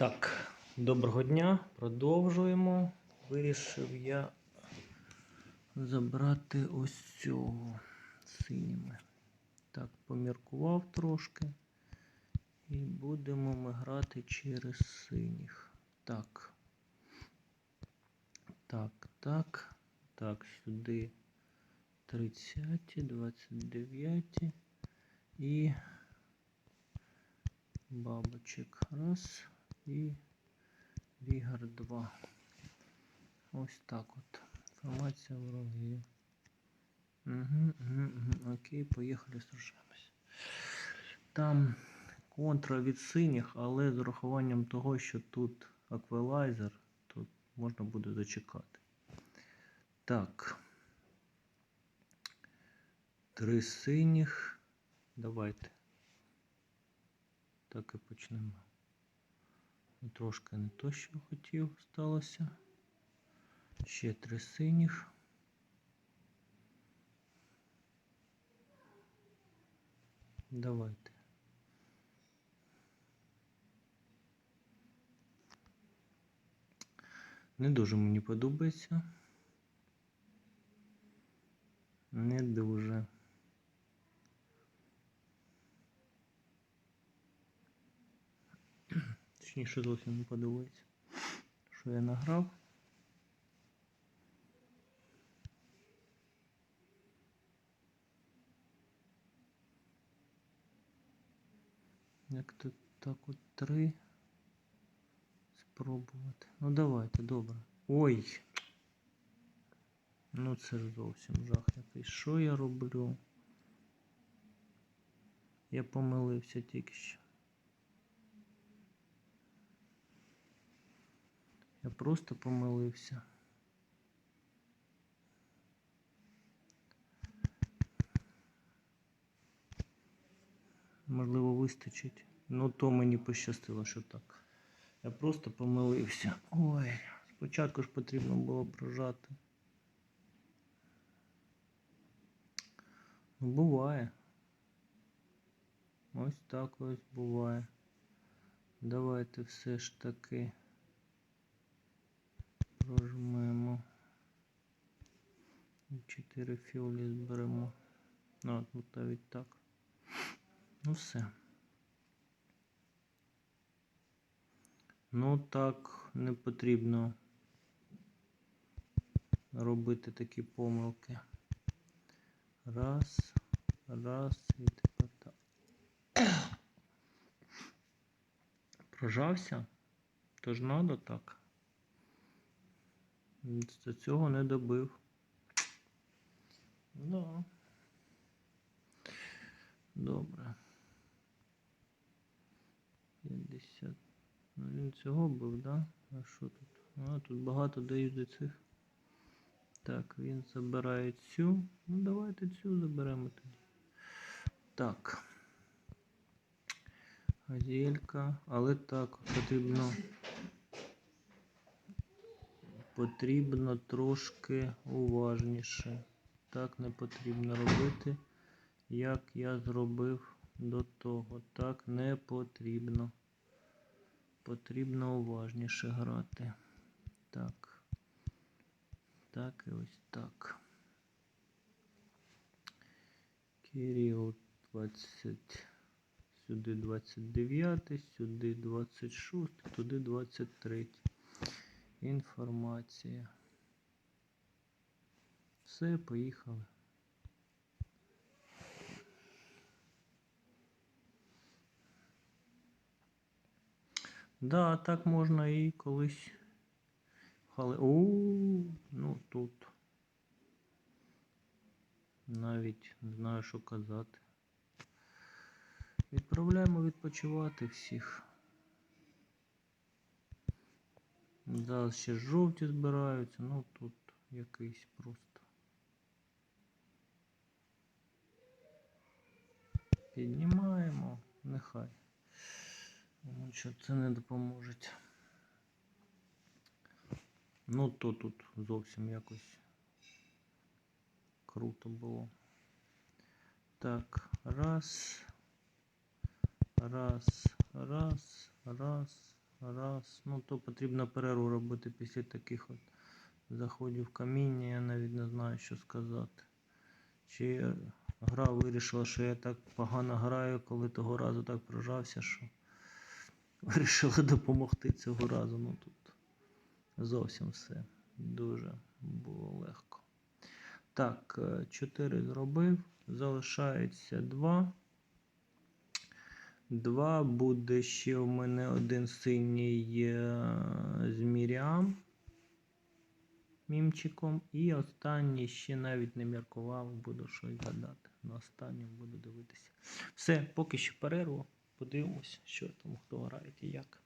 Так, доброго дня. Продовжуємо. Вирішив я забрати ось цього синіми. Так, поміркував трошки. І будемо ми грати через синіх. Так. Так, так. Так, сюди 30, 29 і бабочек раз і Вігар 2. Ось так от. Інформація ворогів. Угу, угу, угу. Окей, поїхали сражаємось. Там контра від синіх, але з урахуванням того, що тут аквелайзер, тут можна буде зачекати. Так. Три синіх. Давайте. Так і почнемо. Трошки не то, що хотів, сталося. Ще три синіх. Давайте. Не дуже мені подобається. Не дуже. Точніше зовсім не подобається. Що я награв? Як тут так от три спробувати. Ну давайте, добре. Ой! Ну це ж зовсім жах якийсь. Що я роблю? Я помилився тільки що. Я просто помилився. Можливо, вистачить. Ну, то мені пощастило, що так. Я просто помилився. Ой, спочатку ж потрібно було прожати. Ну, буває. Ось так ось буває. Давайте все ж таки прожмемо. Чотири фіолі зберемо. Ну, тут навіть так. Ну все. Ну так не потрібно робити такі помилки. Раз, раз і тепер так. Прожався? Тож надо так. До цього не добив. Да. Добре. 50. Ну він цього бив, да? А що тут? А, тут багато дають до цих. Так, він забирає цю. Ну давайте цю заберемо тоді. Так. Газелька. Але так, потрібно. Потрібно трошки уважніше. Так не потрібно робити, як я зробив до того. Так не потрібно. Потрібно уважніше грати. Так. Так і ось так. Кирил 20. Сюди 29, сюди 26, туди 23. Інформація. Все, поїхали. Да, так можна і колись. Але у ну тут. Навіть не знаю, що казати. Відправляємо відпочивати всіх. Зараз ще жовті збираються, ну тут якийсь просто. Піднімаємо, нехай. Тому що це не допоможе. Ну то тут зовсім якось круто було. Так, раз, раз, раз, раз, Раз. Ну, то потрібно перерву робити після таких от заходів каміння. Я навіть не знаю, що сказати. Чи гра вирішила, що я так погано граю, коли того разу так прожався, що вирішила допомогти цього разу. Ну тут зовсім все дуже було легко. Так, 4 зробив. Залишається 2. 2 буде ще у мене один синій е, з Міріам мімчиком. І останній ще навіть не міркував, буду щось гадати. На останньому буду дивитися. Все, поки що перерву. Подивимось, що там хто грає і як.